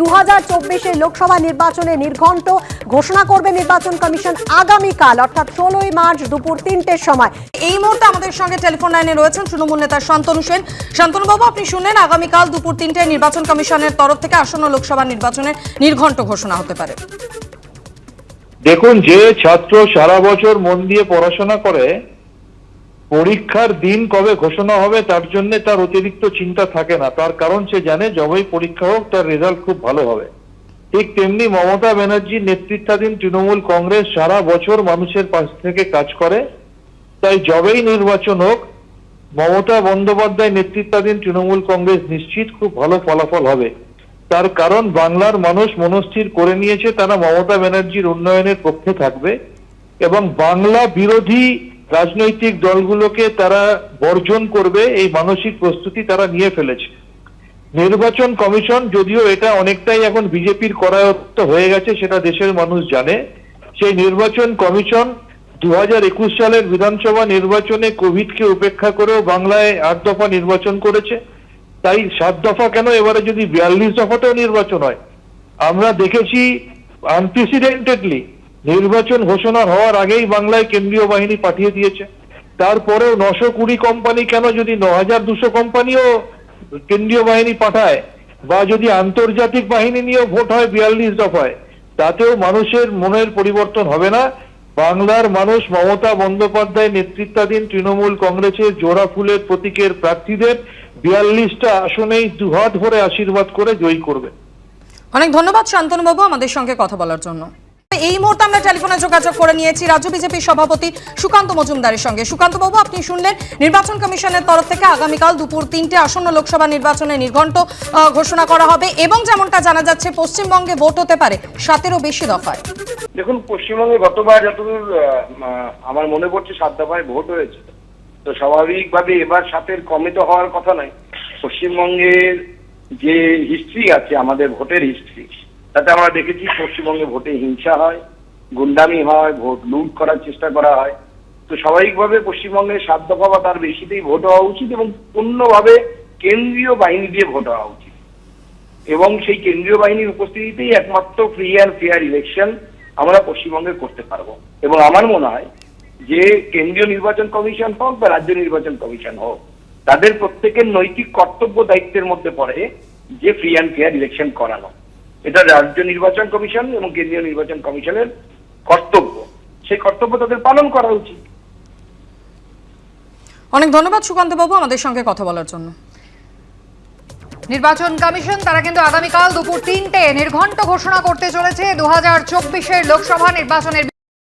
দু হাজার চব্বিশের লোকসভা নির্বাচনে নির্ঘণ্ট ঘোষণা করবে নির্বাচন কমিশন আগামীকাল অর্থাৎ ষোলোই মার্চ দুপুর তিনটের সময়। এই মুহূর্তে আমাদের সঙ্গে টেলিফোন লাইনে রয়েছেন তৃণমূল নেতা শান্তনু সেন। শান্তনু বাবু আপনি শুনলেন আগামীকাল দুপুর তিনটায় নির্বাচন কমিশনের তরফ থেকে আসন্ন লোকসভা নির্বাচনের নির্ঘণ্ট ঘোষণা হতে পারে। দেখুন যে ছাত্র সারা বছর মন দিয়ে পড়াশোনা করে পরীক্ষার দিন কবে ঘোষণা হবে, তার জন্য তার অতিরিক্ত চিন্তা থাকে না। তার কারণ সে জানে যবেই পরীক্ষা হোক, তার রেজাল্ট খুব ভালো হবে। ঠিক তেমনি মমতা ব্যানার্জির নেতৃত্বাধীন তৃণমূল কংগ্রেস সারা বছর মানুষের পাশ থেকে কাজ করে। তাই যবেই নির্বাচন হোক, মমতা বন্দ্যোপাধ্যায় নেতৃত্বাধীন তৃণমূল কংগ্রেস নিশ্চিত খুব ভালো ফলাফল হবে। তার কারণ, বাংলার মানুষ মনস্থির করে নিয়েছে, তারা মমতা ব্যানার্জির উন্নয়নের পক্ষে থাকবে। এবং বাংলা বিরোধী রাজনৈতিক দলগুলোকে তারা বর্জন করবে, এই মানসিক প্রস্তুতি তারা নিয়ে ফেলেছে। নির্বাচন কমিশন যদিও এটা অনেকটাই এখন বিজেপির করায়ত্ত হয়ে গেছে, সেটা দেশের মানুষ জানে। সেই নির্বাচন কমিশন দু হাজার একুশ সালের বিধানসভা নির্বাচনে কোভিডকে উপেক্ষা করেও বাংলায় আট দফা নির্বাচন করেছে। তাই সাত দফা কেন এবারে যদি বিয়াল্লিশ দফাতেও নির্বাচন হয়? আমরা দেখেছি আনপ্রেসিডেন্টেডলি নির্বাচন ঘোষণা হওয়ার আগেই বাংলায় কেন্দ্রীয় বাহিনী পাঠিয়ে দিয়েছে। তারপরেও নশো কুড়ি কোম্পানি কেন যদি ন হাজার দুশো কোম্পানিও কেন্দ্রীয় বাহিনী পাঠায় বা যদি আন্তর্জাতিক বাহিনী নিয়েও ভোট হয় বিয়াল্লিশ দফায়, তাতেও মানুষের মনের পরিবর্তন হবে না। বাংলার মানুষ মমতা বন্দ্যোপাধ্যায় নেতৃত্বাধীন তৃণমূল কংগ্রেসের জোড়া ফুলের প্রতীকের প্রার্থীদের বিয়াল্লিশটা আসনেই দুহাত ভরে আশীর্বাদ করে জয়ী করবে। অনেক ধন্যবাদ শান্তনু বাবু আমাদের সঙ্গে কথা বলার জন্য। এই মুহূর্তে আমরা টেলিফোনে যোগাযোগ করে নিয়েছি। রাজ্য বিজেপির সভাপতি সুকান্ত মজুমদারের সঙ্গে। সুকান্ত বাবু, আপনি শুনলেন নির্বাচন কমিশনের তরফ থেকে আগামীকাল দুপুর তিনটে আসন্ন লোকসভা নির্বাচনে নির্ঘণ্ট ঘোষণা করা হবে এবং যেমনটা জানা যাচ্ছে, পশ্চিমবঙ্গে ভোট হতে পারে সাতেরও বেশি দফায়। দেখুন, পশ্চিমবঙ্গে গতবার যতদূর আমার মনে পড়ছে সাত দফায় ভোট হয়েছে। তো স্বাভাবিকভাবে এবার সাতের কমে তো হওয়ার কথা নয়। পশ্চিমবঙ্গের যে হিস্ট্রি আছে, আমাদের ভোটের হিস্ট্রি তাতে আমরা দেখেছি পশ্চিমবঙ্গে ভোটে হিংসা হয়, গুন্ডামি হয়, ভোট লুট করার চেষ্টা করা হয়। তো স্বাভাবিকভাবে পশ্চিমবঙ্গে সাত দফা বা তার বেশিতেই ভোট হওয়া উচিত এবং পূর্ণভাবে কেন্দ্রীয় বাহিনী দিয়ে ভোট হওয়া উচিত। এবং সেই কেন্দ্রীয় বাহিনীর উপস্থিতিতেই একমাত্র ফ্রি অ্যান্ড ফেয়ার ইলেকশন আমরা পশ্চিমবঙ্গে করতে পারব। এবং আমার মনে হয় যে কেন্দ্রীয় নির্বাচন কমিশন হোক বা রাজ্য নির্বাচন কমিশন হোক, তাদের প্রত্যেকের নৈতিক কর্তব্য দায়িত্বের মধ্যে পড়ে যে ফ্রি অ্যান্ড ফেয়ার ইলেকশন করানো। এটা রাজ্য নির্বাচন কমিশন এবং কেন্দ্রীয় নির্বাচন কমিশনের কর্তব্য। সেই কর্তব্য তাদের পালন করা উচিত। অনেক ধন্যবাদ সুকান্ত বাবু আমাদের সঙ্গে কথা বলার জন্য। নির্বাচন কমিশন, তারা কিন্তু আগামীকাল দুপুর তিনটে নির্ঘণ্ট ঘোষণা করতে চলেছে। দু হাজার লোকসভা নির্বাচনের